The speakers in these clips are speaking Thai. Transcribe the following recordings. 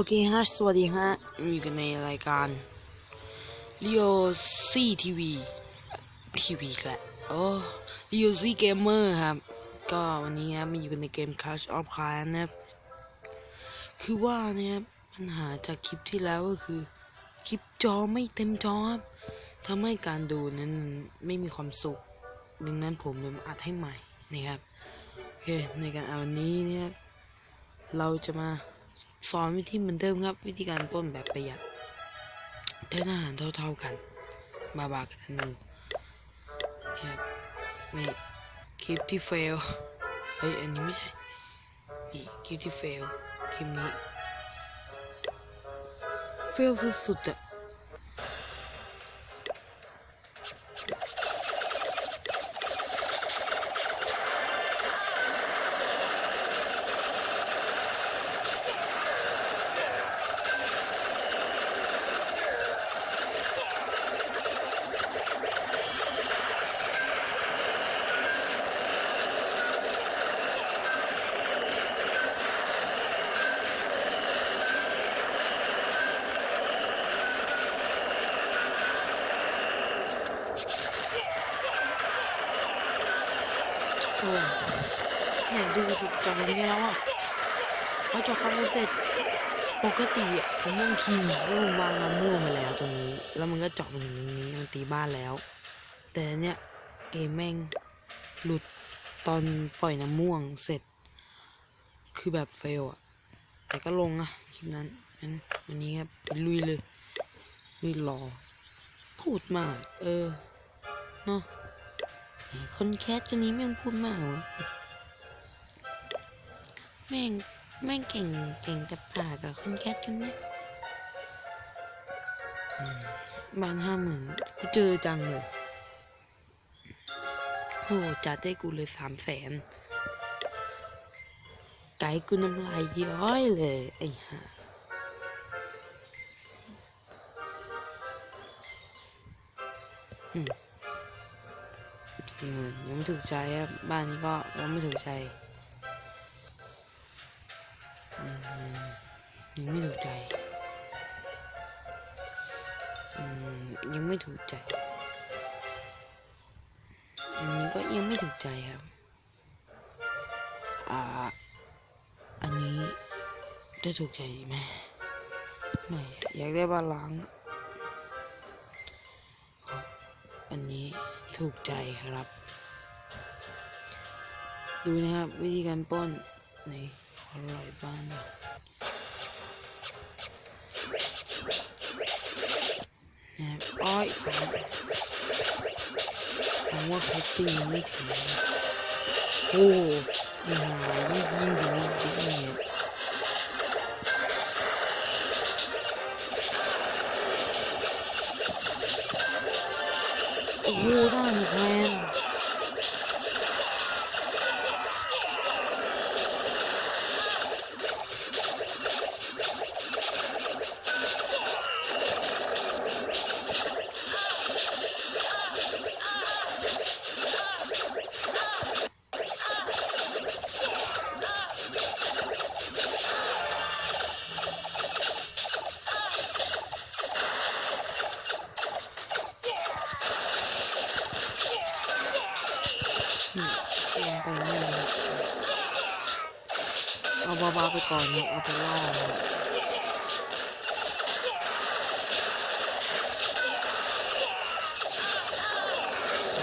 โอเคฮะ สวัสดีฮะ อยู่กันในรายการ Leo C TV ทีวีแหละโอ้ Leo C Gamer ครับ ก็วันนี้ครับมาอยู่กันในเกม Clash of Clans นะครับ คือว่าเนี่ยปัญหาจากคลิปที่แล้วก็คือ คลิปจอไม่เต็มจอครับทำให้การดูนั้นไม่มีความสุข ดังนั้นผมเลยมาอัดให้ใหม่นะครับ โอเค ในการเอาวันนี้เนี่ยเราจะมา สอนวิธีเหมือนเดิมครับ วิธีการป้นแบบประหยัดใช้ทหารเท่าๆกัน บาบากับธนูนี่ยครับนี่คลิปที่เฟลเฮ้ยอันนี้ไม่ใช่นี่คลิปที่เฟลคลิปนี้เฟลสุดๆอะ โอ้เนี่ยดูถูกจอนี้แล้วอะเพราจอเขาเสร็จปกติอะผมม่วงคิงแล้วผมวางน้ำม่วงไปแล้วตรงนี้ แล้วมันก็เจาะมาถึงตรงนี้มันตีบ้านแล้ว แต่เนี่ยเกมแม่งหลุดตอนปล่อยน้ำม่วงเสร็จ คือแบบเฟลอะแต่ก็ลงอะคลิปนั้นงั้นวันนี้ครับลุยเลยลุยรอ พูดมาก เออเนาะ คนแคสตัวนี้แม่งพูดมากวะแม่งแม่งเก่งเก่งแต่ปากอะคนแคสกันนี่ยอืมบ้านห้าหมื่นกูเจอจังเลยโหจัดได้กูเลยสามแสนไก่กูน้ำลายย้อยเลยไอ้ห่าอืม สี่หมื่นยังไม่ถูกใจครับ บ้านนี้ก็ยังไม่ถูกใจยังไม่ถูกใจยังไม่ถูกใจอันนี้ก็ยังไม่ถูกใจครับอ่าอันนี้จะถูกใจไหมไม่อยากได้บ้านล้างอันนี้ ถูกใจครับ ดูนะครับ วิธีการปล้นในขอลอยบ้านนะนะครับอ้อยผมว่าเขาตีไม่ถึงโอ้ยหายิ่งถึงจริงเนี่ยโอ้โหได้ หมด เอาเบาๆไปก่อนเนี่ยเอาไปล่อนะครับ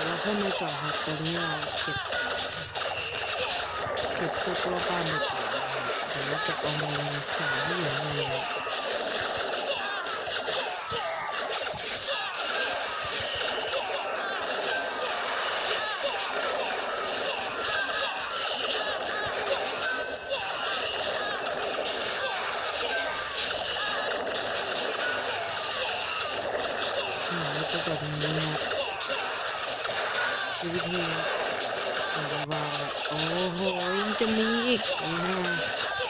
แล้วค่อยมาเจาะครับตอนนี้เราเก็บเก็บพวกรอบบ้านไปก่อนนะครับเดี๋ยวเราจะเอามาใส่ให้อยู่ใน ก็แบบนี้นะวิธีเบางโอ้โหจะมีอีกนะ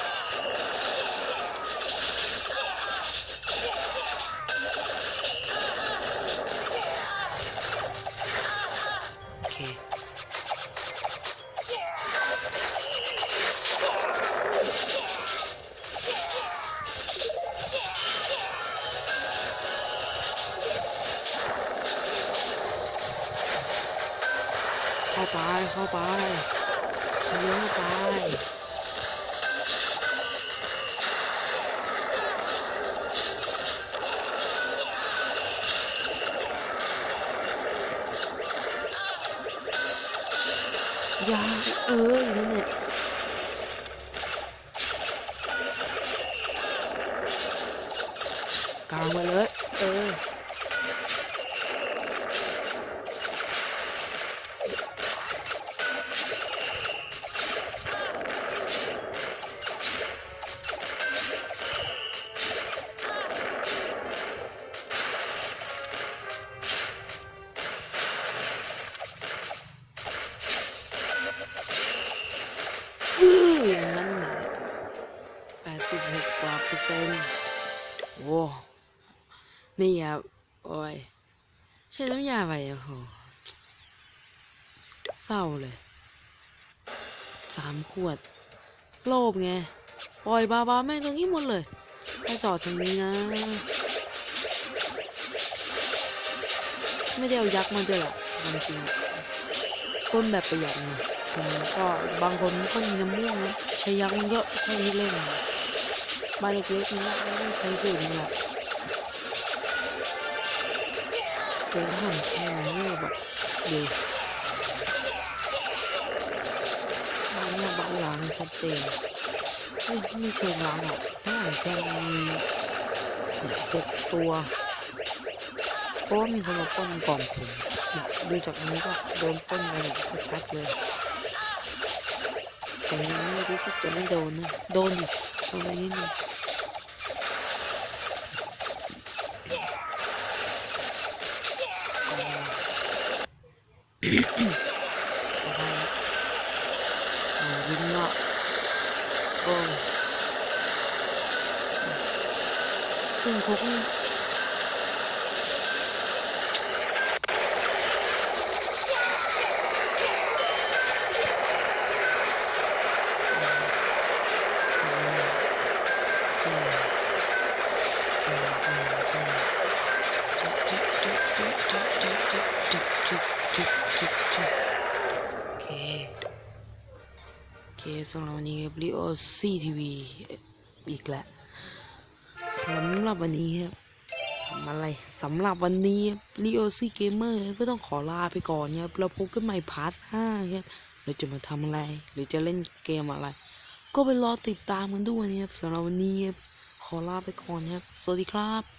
ไปเข้าไปเลี้ยวเข้าไปยาเอออยู่นั่นเนี่ยกลางไปเลย เออ นี่ครับ โอ้ย ใช้น้ำยาไปโอ้โหเศร้าเลย สามขวด โลภไงปล่อยบาบาแม่งตรงนี้หมดเลยให้จอดตรงนี้นะ ไม่ได้เอายักษ์มาด้วยหรอกจริงๆต้นแบบประหยัดไงอืมก็บางคนก็มีน้ำม่วงนะใช้ยักษ์มันก็แค่นี้เล่นนะบ้านเล็กๆนี่ก็ต้องใช้สูตรนี่แหละเจอหั นแค่นี้แบบดูบ้านเนี่ยบ้านล้างชัดเจนเอ้ยไม่เชิงล้างหรอกบ้านแค่มีเจ็ดตัวเพราะว่ามีคนมาป้นกล่องผมดูจากนี้ก็โดนป้นไปเนี่ยชัดเลยแต่ยังไม่รู้สึกจะไม่โดนนะโดนดิโดนไปนิดนึง ซึ่งเขาก็โสำหรับวันนี้ครับทำอะไรสำหรับวันนี้รีโอซี่เกมเมอร์ก็ต้องขอลาไปก่อนครับเราพบกันใหม่พาร์ทห้าครับเราจะมาทำอะไร หรือจะเล่นเกมอะไร ก็ไปรอติดตามกันด้วยนะครับสำหรับวันนี้ครับขอลาไปก่อนครับ สวัสดีครับ